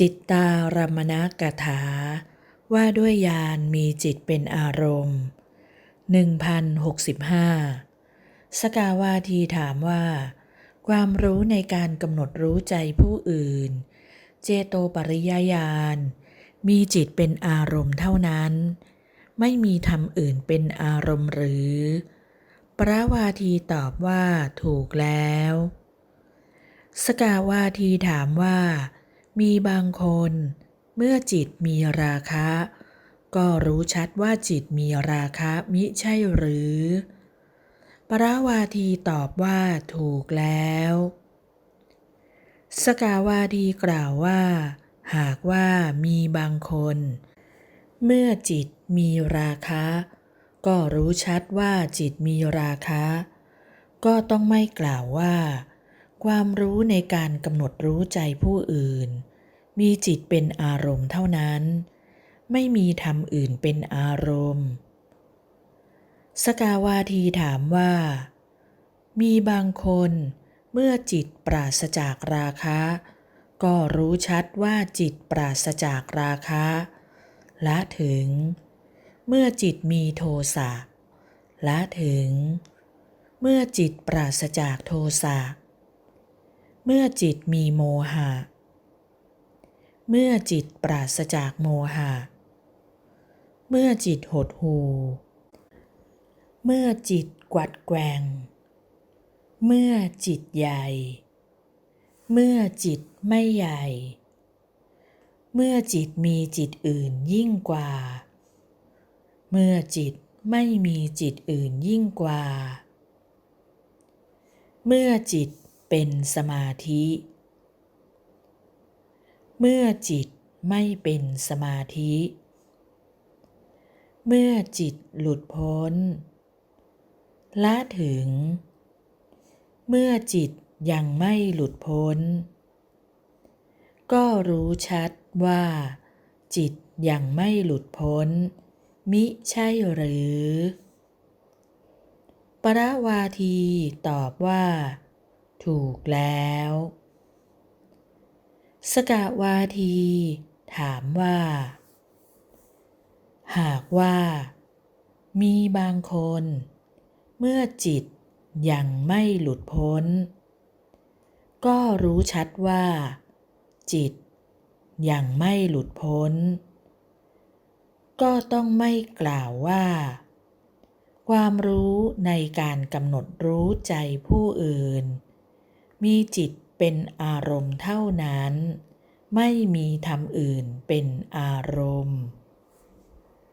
จิตตารมณกถา ว่าด้วยยานมีจิตเป็นอารมณ์ 1065 สกาวาทีถามว่า ความรู้ในการกำหนดรู้ใจผู้อื่น เจโตปริยญาณมีจิตเป็นอารมณ์เท่านั้น ไม่มีธรรมอื่นเป็นอารมณ์หรือปราวาทีตอบว่าถูกแล้ว สกาวาทีถามว่า มีบางคน เมื่อจิตมีราคะ ก็รู้ชัดว่าจิตมีราคะมิใช่หรือ ปราวาทีตอบว่าถูกแล้ว สกาวาทีกล่าวว่า หากว่ามีบางคน เมื่อจิตมีราคะ ก็รู้ชัดว่าจิตมีราคะ ก็ต้องไม่กล่าวว่า ความรู้ในการกำหนดรู้ใจผู้อื่น มีจิตเป็นอารมณ์เท่านั้น ไม่มีธรรมอื่นเป็นอารมณ์ สกาวาทีถามว่า มีบางคนเมื่อจิตปราศจากราคะ ก็รู้ชัดว่าจิตปราศจากราคะละถึง เมื่อจิตมีโทสะละถึง เมื่อจิตปราศจากโทสะเมื่อจิตมีโมหะ เมื่อจิตปราศจากโมหะ เมื่อจิตหดหู เมื่อจิตกวัดแกงเมื่อจิตใหญ่ เมื่อจิตไม่ใหญ่ เมื่อจิตมีจิตอื่นยิ่งกว่า เมื่อจิตไม่มีจิตอื่นยิ่งกว่า เมื่อจิตเป็นสมาธิ เมื่อจิตไม่เป็นสมาธิ เมื่อจิตหลุดพ้น ละถึง เมื่อจิตยังไม่หลุดพ้น ก็รู้ชัดว่า จิตยังไม่หลุดพ้น มิใช่หรือ ปรวาทีตอบว่า ถูกแล้ว สกาวาที ถามว่า หากว่า มีบางคน เมื่อจิตยังไม่หลุดพ้น ก็รู้ชัดว่า จิตยังไม่หลุดพ้น ก็ต้องไม่กล่าวว่า ความรู้ในการกำหนดรู้ใจผู้อื่น มีจิต เป็นอารมณ์เท่านั้น ไม่มีธรรมอื่นเป็นอารมณ์